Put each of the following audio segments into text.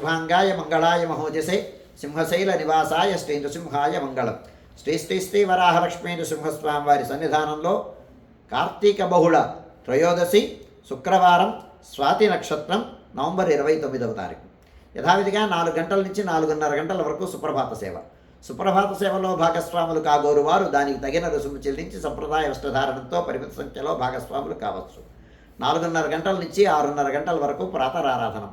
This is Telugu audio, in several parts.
శుభాంగాయ మంగళాయ మహోజసే సింహశైల నివాసాయ శ్రీ నృసింహాయ మంగళం. శ్రీ శ్రీ శ్రీ వరాహలక్ష్మీ నృసింహస్వామి వారి సన్నిధానంలో కార్తీక బహుళ త్రయోదశి శుక్రవారం స్వాతి నక్షత్రం నవంబర్ ఇరవై తొమ్మిదవ తారీఖు. యథావిధిగా నాలుగు గంటల నుంచి నాలుగున్నర గంటల వరకు సుప్రభాత సేవ. సుప్రభాత సేవలో భాగస్వాములు కాగోరు వారు దానికి తగిన రుసుము చెల్లించి సంప్రదాయ వస్త్రధారణంతో పరిమిత సంఖ్యలో భాగస్వాములు కావచ్చు. నాలుగున్నర గంటల నుంచి ఆరున్నర గంటల వరకు ప్రాతరారాధనం.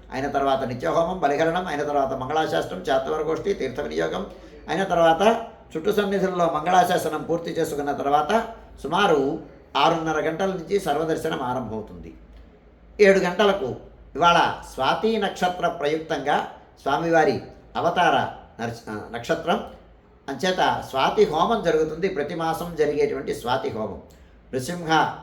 అయిన తర్వాత నిత్యహోమం బలిహరణం అయిన తర్వాత మంగళాశాస్త్రం చాతవరగోష్ఠి తీర్థ వినియోగం అయిన తర్వాత చుట్టు సన్నిధుల్లో మంగళాశాసనం పూర్తి చేసుకున్న తర్వాత సుమారు ఆరున్నర గంటల నుంచి సర్వదర్శనం ఆరంభమవుతుంది. ఏడు గంటలకు ఇవాళ స్వాతి నక్షత్ర ప్రయుక్తంగా స్వామివారి అవతార నక్షత్రం. అంచేత స్వాతి హోమం జరుగుతుంది. ప్రతి మాసం జరిగేటువంటి స్వాతి హోమం. నృసింహ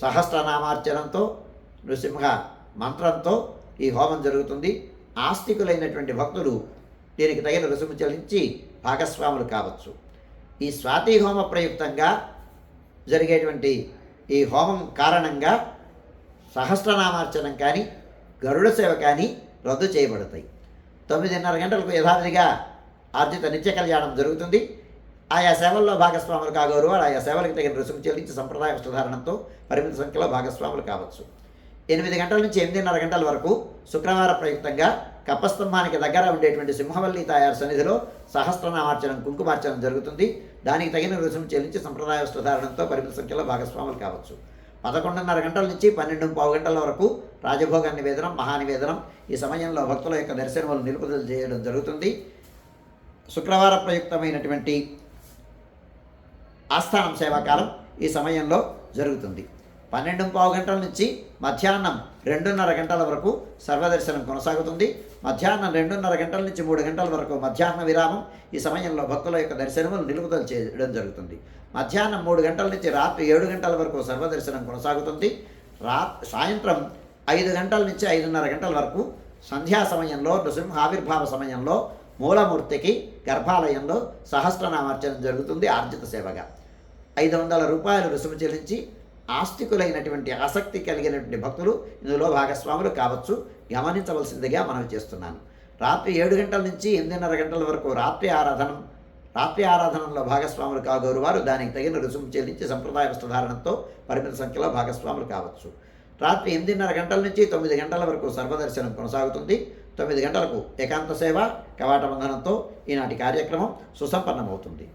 సహస్రనామార్చనంతో నృసింహ మంత్రంతో ఈ హోమం జరుగుతుంది. ఆస్తికులైనటువంటి భక్తులు దీనికి తగిన రుసుము చెల్లించి భాగస్వాములు కావచ్చు. ఈ స్వాతి హోమ ప్రయుక్తంగా జరిగేటువంటి ఈ హోమం కారణంగా సహస్రనామార్చనం కానీ గరుడ సేవ కానీ రద్దు చేయబడతాయి. తొమ్మిదిన్నర గంటలకు యథావిధిగా ఆర్జిత నిత్య కళ్యాణం జరుగుతుంది. ఆయా సేవల్లో భాగస్వాములు కాగోరు వారు ఆయా సేవలకు తగిన రుసుము చెల్లించి సంప్రదాయ వస్త్రధారణంతో పరిమిత సంఖ్యలో భాగస్వాములు కావచ్చు. ఎనిమిది గంటల నుంచి ఎనిమిదిన్నర గంటల వరకు శుక్రవార ప్రయుక్తంగా కపస్తంభానికి దగ్గర ఉండేటువంటి సింహవల్లి తాయారు సన్నిధిలో సహస్రనామార్చనం కుంకుమార్చనం జరుగుతుంది. దానికి తగిన రుసుము చెల్లించి సంప్రదాయ వస్త్రధారణంతో పరిమిత సంఖ్యలో భాగస్వాములు కావచ్చు. పదకొండున్నర గంటల నుంచి పన్నెండు పావు గంటల వరకు రాజభోగ నివేదనం మహానివేదనం ఈ సమయంలో భక్తుల యొక్క దర్శనములు నిలుపుదల చేయడం జరుగుతుంది. శుక్రవార ప్రయుక్తమైనటువంటి ఆస్థానం సేవాకాలం ఈ సమయంలో జరుగుతుంది. పన్నెండు పావు గంటల నుంచి మధ్యాహ్నం రెండున్నర గంటల వరకు సర్వదర్శనం కొనసాగుతుంది. మధ్యాహ్నం రెండున్నర గంటల నుంచి మూడు గంటల వరకు మధ్యాహ్న విరామం. ఈ సమయంలో భక్తుల యొక్క దర్శనములు నిలుపుదల చేయడం జరుగుతుంది. మధ్యాహ్నం మూడు గంటల నుంచి రాత్రి ఏడు గంటల వరకు సర్వదర్శనం కొనసాగుతుంది. రా సాయంత్రం ఐదు గంటల నుంచి ఐదున్నర గంటల వరకు సంధ్యా సమయంలో నృసింహావిర్భావ సమయంలో మూలమూర్తికి గర్భాలయంలో సహస్రనామార్చన జరుగుతుంది ఆర్జిత సేవగా. ఐదు వందల రూపాయలు రుసుము చెల్లించి ఆస్తికులైనటువంటి ఆసక్తి కలిగినటువంటి భక్తులు ఇందులో భాగస్వాములు కావచ్చు. గమనించవలసిందిగా మనం చేస్తున్నాను. రాత్రి ఏడు గంటల నుంచి ఎనిమిదిన్నర గంటల వరకు రాత్రి ఆరాధనం రాత్రి ఆరాధనలో భాగస్వాములు కాగోరు వారు దానికి తగిన రుసుము చెల్లించి సంప్రదాయ వస్త్రధారణతో పరిమిత సంఖ్యలో భాగస్వాములు కావచ్చు. రాత్రి ఎనిమిదిన్నర గంటల నుంచి తొమ్మిది గంటల వరకు సర్వదర్శనం కొనసాగుతుంది. తొమ్మిది గంటలకు ఏకాంత సేవ కవాట బంధనంతో ఈనాటి కార్యక్రమం సుసంపన్నమవుతుంది.